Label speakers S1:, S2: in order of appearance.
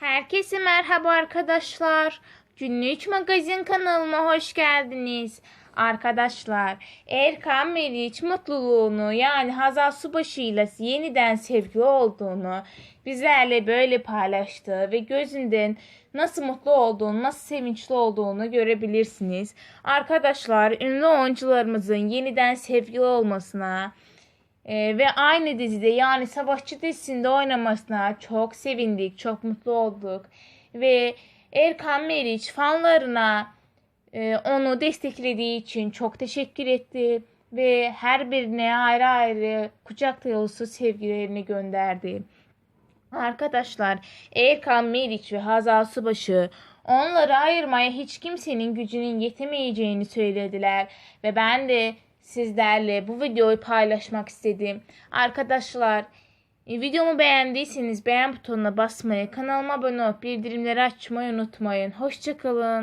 S1: Herkese merhaba arkadaşlar. Günlük Magazin kanalıma hoş geldiniz. Arkadaşlar, Erkan Meriç mutluluğunu yani Hazal Subaşı ile yeniden sevgi olduğunu bizlerle böyle paylaştı ve gözünden nasıl mutlu olduğunu, nasıl sevinçli olduğunu görebilirsiniz. Arkadaşlar, ünlü oyuncularımızın yeniden sevgili olmasına, ee, ve aynı dizide yani Savaşçı dizisinde oynamasına çok sevindik, çok mutlu olduk. Ve Erkan Meriç fanlarına e, onu desteklediği için çok teşekkür etti. Ve her birine ayrı ayrı kucak dolusu sevgilerini gönderdi. Arkadaşlar Erkan Meriç ve Hazal Subaşı onları ayırmaya hiç kimsenin gücünün yetemeyeceğini söylediler. Ve ben de sizlerle bu videoyu paylaşmak istedim. Arkadaşlar e, videomu beğendiyseniz beğen butonuna basmayı, kanalıma abone olup bildirimleri açmayı unutmayın. Hoşçakalın.